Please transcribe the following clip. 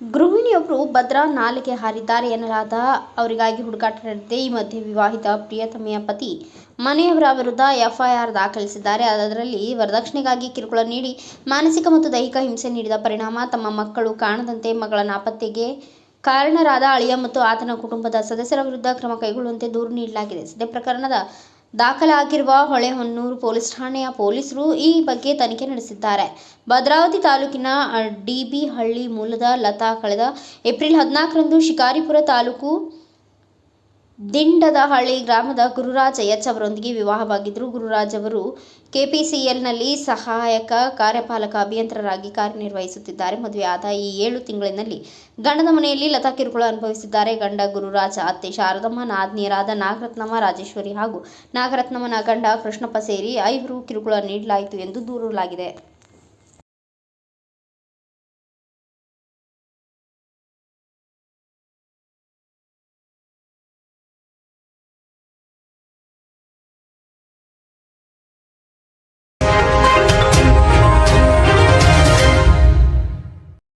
ಗೃಹಿಣಿಯೊಬ್ಬರು ಭದ್ರಾ ನಾಲೆಗೆ ಹಾರಿದ್ದಾರೆ ಎನ್ನಲಾದ ಅವರಿಗಾಗಿ ಹುಡುಕಾಟ ನಡೆದಿದೆ. ಈ ಮಧ್ಯೆ ವಿವಾಹಿತ ಪ್ರಿಯತಮೆಯ ಪತಿ ಮನೆಯವರ ವಿರುದ್ಧ ಎಫ್ಐಆರ್ ದಾಖಲಿಸಿದ್ದಾರೆ. ಅದರಲ್ಲಿ ವರದಕ್ಷಿಣೆಗಾಗಿ ಕಿರುಕುಳ ನೀಡಿ ಮಾನಸಿಕ ಮತ್ತು ದೈಹಿಕ ಹಿಂಸೆ ನೀಡಿದ ಪರಿಣಾಮ ತಮ್ಮ ಮಕ್ಕಳು ಕಾಣದಂತೆ ಮಗಳ ನಾಪತ್ತೆಗೆ ಕಾರಣರಾದ ಅಳಿಯ ಮತ್ತು ಆತನ ಕುಟುಂಬದ ಸದಸ್ಯರ ವಿರುದ್ಧ ಕ್ರಮ ಕೈಗೊಳ್ಳುವಂತೆ ದೂರು ನೀಡಲಾಗಿದೆ. ಸದ್ಯ ಪ್ರಕರಣದ ದಾಖಲಾಗಿರುವ ಹೊಳೆಹೊನ್ನೂರು ಪೊಲೀಸ್ ಠಾಣೆಯ ಪೊಲೀಸರು ಈ ಬಗ್ಗೆ ತನಿಖೆ ನಡೆಸಿದ್ದಾರೆ. ಭದ್ರಾವತಿ ತಾಲೂಕಿನ ಡಿಬಿಹಳ್ಳಿ ಮೂಲದ ಲತಾ ಕಳೆದ ಏಪ್ರಿಲ್ ಹದಿನಾಲ್ಕರಂದು ಶಿಕಾರಿಪುರ ತಾಲೂಕು ದಿಂಡದಹಳ್ಳಿ ಗ್ರಾಮದ ಗುರುರಾಜ್ ಎಚ್ ಅವರೊಂದಿಗೆ ವಿವಾಹವಾಗಿದ್ದರು. ಗುರುರಾಜ್ ಅವರು ಕೆಪಿಸಿಎಲ್ನಲ್ಲಿ ಸಹಾಯಕ ಕಾರ್ಯಪಾಲಕ ಅಭಿಯಂತರರಾಗಿ ಕಾರ್ಯನಿರ್ವಹಿಸುತ್ತಿದ್ದಾರೆ. ಮದುವೆಯಾದ ಈ ಏಳು ತಿಂಗಳಿನಲ್ಲಿ ಗಂಡನ ಮನೆಯಲ್ಲಿ ಲತಾ ಕಿರುಕುಳ ಅನುಭವಿಸಿದ್ದಾರೆ. ಗಂಡ ಗುರುರಾಜ, ಅತ್ತೆ ಶಾರದಮ್ಮ ನಾದ್ನಿಯರಾದ ನಾಗರತ್ನಮ್ಮ, ರಾಜೇಶ್ವರಿ ಹಾಗೂ ನಾಗರತ್ನಮ್ಮನ ಗಂಡ ಕೃಷ್ಣಪ್ಪ ಸೇರಿ ಐವರು ಕಿರುಕುಳ ನೀಡಲಾಯಿತು ಎಂದು ದೂರಲಾಗಿದೆ.